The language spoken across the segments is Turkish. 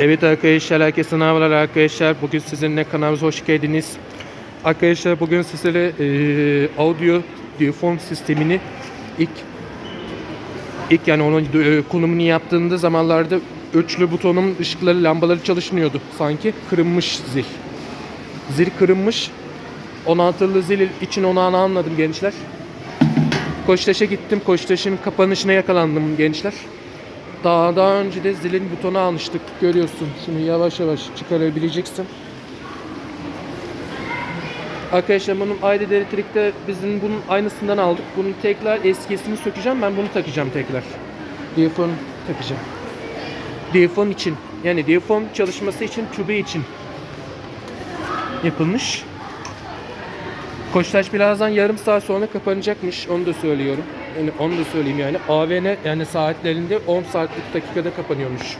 Evet arkadaşlar herkese merhabalar arkadaşlar. Bugün sizinle kanalımıza hoş geldiniz. Arkadaşlar bugün sizlere eee audio diyafon sistemini ilk ilk yani onun e, konumunu yaptığında zamanlarda üçlü butonun ışıkları lambaları çalışmıyordu sanki. Kırılmış zil. Zil kırılmış. 16'lı zil için onu anladım gençler. Koçtaş'a gittim. Koçtaş'ın kapanışına yakalandım gençler. Daha daha önce de zilin butonu almıştık. Görüyorsun. Şimdi yavaş yavaş çıkarabileceksin. Arkadaşlar bunun ayrı elektrikte bizim bunun aynısından aldık. Bunun tekrar eskisini sökeceğim. Ben bunu takacağım tekrar. Diyafon takacağım. Diyafon için. Yani diyafon çalışması için tübe için yapılmış. Koçtaş birazdan yarım saat sonra kapanacakmış. Onu da söylüyorum. Yani onu da söyleyeyim yani. AVN yani saatlerinde 10 saatlik dakikada kapanıyormuş.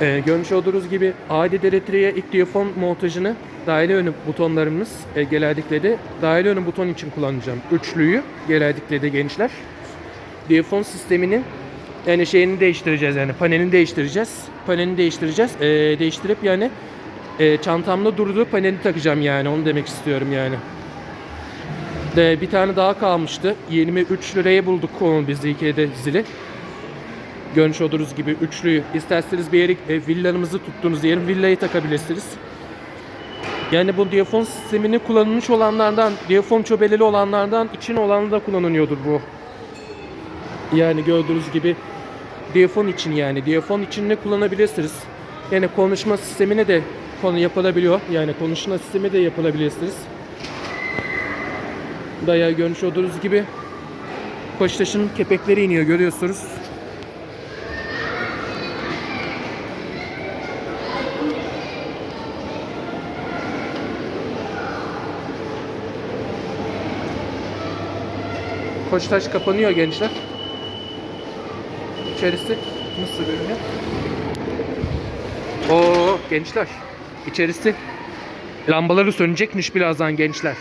Ee, görmüş olduğunuz gibi adet elektriğe ilk diyafon montajını daire önü butonlarımız e, genellikle daire önü buton için kullanacağım. Üçlüyü genellikle de gençler. Diyafon sisteminin yani şeyini değiştireceğiz yani panelini değiştireceğiz. Panelini değiştireceğiz. Ee, değiştirip yani e, çantamda durduğu paneli takacağım yani onu demek istiyorum yani. De, bir tane daha kalmıştı. 23 liraya bulduk onu biz Ikea'da zili. Görmüş olduğunuz gibi üçlüyü. İsterseniz bir yere e, villanımızı tuttuğunuz yerin villayı takabilirsiniz. Yani bu diyafon sistemini kullanılmış olanlardan, diyafon çöbeleli olanlardan için olanı da kullanılıyordur bu. Yani gördüğünüz gibi diyafon için yani diyafon için ne kullanabilirsiniz. Yani konuşma sistemine de konu yapılabiliyor. Yani konuşma sistemi de yapılabilirsiniz. Daya görmüş olduğunuz gibi Koçtaş'ın kepekleri iniyor görüyorsunuz. Koçtaş kapanıyor gençler. İçerisi nasıl görünüyor? Oo gençler. İçerisi lambaları sönecekmiş birazdan gençler.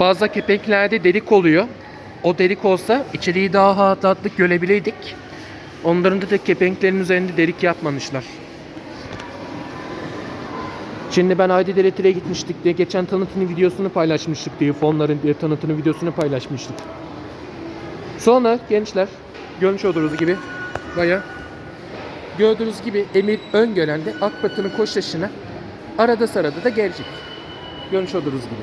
Bazı kepenklerde delik oluyor. O delik olsa içeriği daha rahatlatlık görebilirdik. Onların da, da kepenklerin üzerinde delik yapmamışlar. Şimdi ben Aydın Elektriğe gitmiştik diye geçen tanıtım videosunu paylaşmıştık diye fonların diye tanıtım videosunu paylaşmıştık. Sonra gençler görmüş olduğunuz gibi baya gördüğünüz gibi Emir Öngören'de Akbatı'nın koçtaşına arada sırada da gelecek. Görmüş olduğunuz gibi.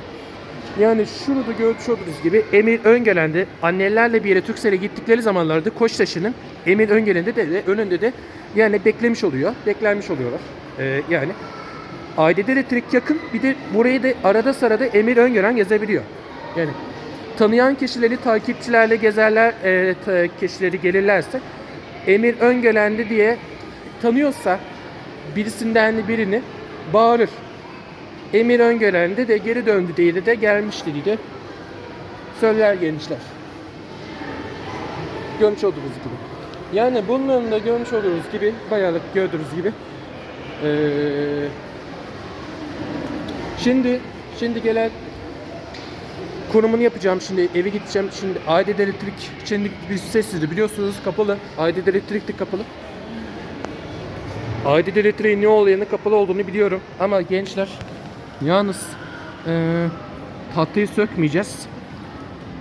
Yani şurada görmüş olduğunuz gibi Emir Öngören'de annelerle bir yere Türksel'e gittikleri zamanlarda Koçtaşı'nın Emir Öngören'de de, de önünde de yani beklemiş oluyor. Beklenmiş oluyorlar. Ee, yani Ailede elektrik yakın. Bir de burayı da arada sırada Emir Öngören gezebiliyor. Yani tanıyan kişileri takipçilerle gezerler, e, ta- kişileri gelirlerse Emir Öngören'de diye tanıyorsa birisinden birini bağırır. Emir Öngören'de de geri döndü diye de, de gelmişti diye söyler gençler. Görmüş olduğunuz gibi. Yani bunların da görmüş olduğunuz gibi bayalık gördüğünüz gibi. Eee Şimdi şimdi gelen konumunu yapacağım. Şimdi eve gideceğim. Şimdi adet elektrik şimdi bir sessizdi biliyorsunuz kapalı. Adet elektrik de kapalı adet elektriğin ne olduğunu kapalı olduğunu biliyorum ama gençler yalnız eee tahtayı sökmeyeceğiz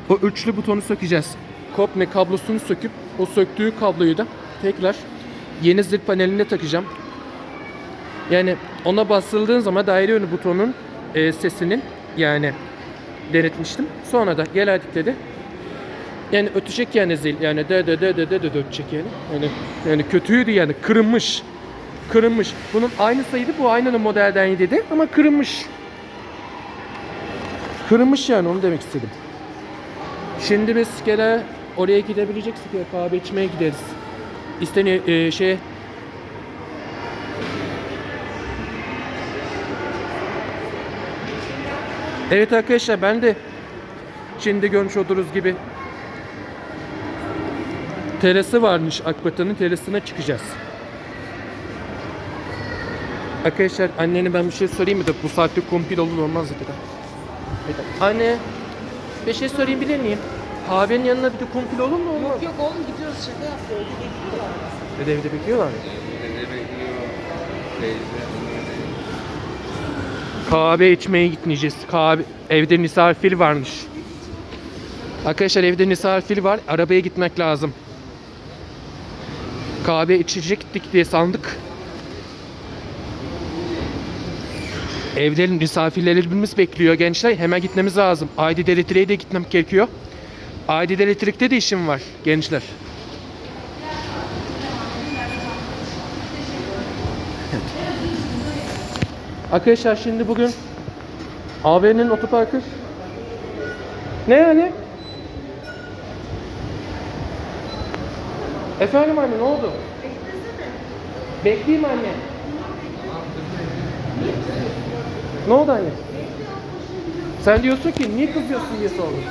o üçlü butonu sökeceğiz kopne kablosunu söküp o söktüğü kabloyu da tekrar yeni zil paneline takacağım yani ona basıldığın zaman daire yönü butonun e, sesinin yani denetmiştim. Sonra da geldikte de yani ötecek yani zil yani de de de de de de ötecek yani. Yani yani kötüydü yani kırılmış. Kırılmış. Bunun aynı sayıydı bu aynı modelden dedi ama kırılmış. Kırılmış yani onu demek istedim. Şimdi biz gene oraya gidebileceksek ya kahve içmeye gideriz. İsteni e, şeye Evet arkadaşlar ben de şimdi görmüş olduğunuz gibi terası varmış Akbatı'nın terasına çıkacağız. Arkadaşlar annene ben bir şey sorayım mı da bu saatte kumpir olur olmaz dedi. Anne bir şey sorayım bilir miyim? Kahvenin yanına bir de kumpir olur mu? Olmaz. Yok yok oğlum gidiyoruz şaka yaptı. Evde bekliyorlar. Dede evde bekliyorlar mı? Dede bekliyor. Kahve içmeye gitmeyeceğiz. Kahve evde misafir varmış. Arkadaşlar evde misafir var. Arabaya gitmek lazım. Kahve içecektik diye sandık. Evde misafirlerimiz bekliyor gençler. Hemen gitmemiz lazım. Aydid Elektrik'e de gitmem gerekiyor. Aydid Elektrik'te de işim var gençler. Arkadaşlar şimdi bugün AVM'nin otoparkı ne yani? Efendim anne ne oldu? Bekleyeyim anne. Ne oldu anne? Sen diyorsun ki niye kızıyorsun diye sordum.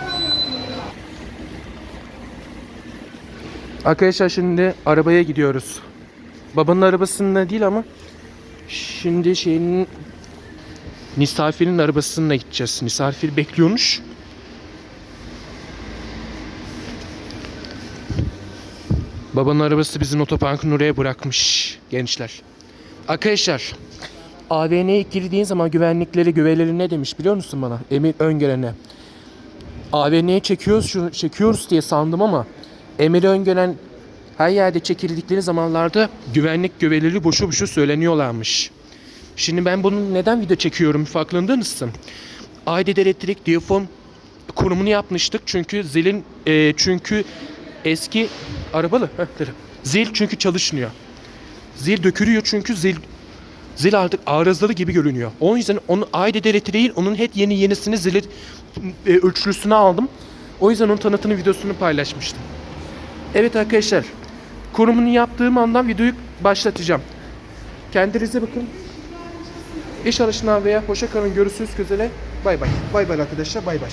Arkadaşlar şimdi arabaya gidiyoruz. Babanın arabasında değil ama Şimdi şeyin misafirin arabasına gideceğiz. Misafir bekliyormuş. Babanın arabası bizim otoparkın oraya bırakmış gençler. Arkadaşlar AVM'ye girdiğin zaman güvenlikleri güveleri ne demiş biliyor musun bana? Emir Öngören'e. AVM'ye çekiyoruz şunu çekiyoruz diye sandım ama Emir Öngören her yerde çekildikleri zamanlarda güvenlik güveleri boşu boşu söyleniyorlarmış. Şimdi ben bunun neden video çekiyorum farkında mısın? Ayded Elektrik Diyafon kurumunu yapmıştık çünkü zilin e, çünkü eski arabalı heh, zil çünkü çalışmıyor. Zil dökülüyor çünkü zil zil artık arızalı gibi görünüyor. O yüzden onu Ayded Elektrik'in onun hep yeni yenisini zili e, ölçülüsüne aldım. O yüzden onun tanıtını videosunu paylaşmıştım. Evet arkadaşlar. Kurumunu yaptığım andan videoyu başlatacağım. Kendinize bakın. İş arayışına veya hoşça kalın. Görüşürüz güzele. Bay bay. Bay bay arkadaşlar. Bay bay.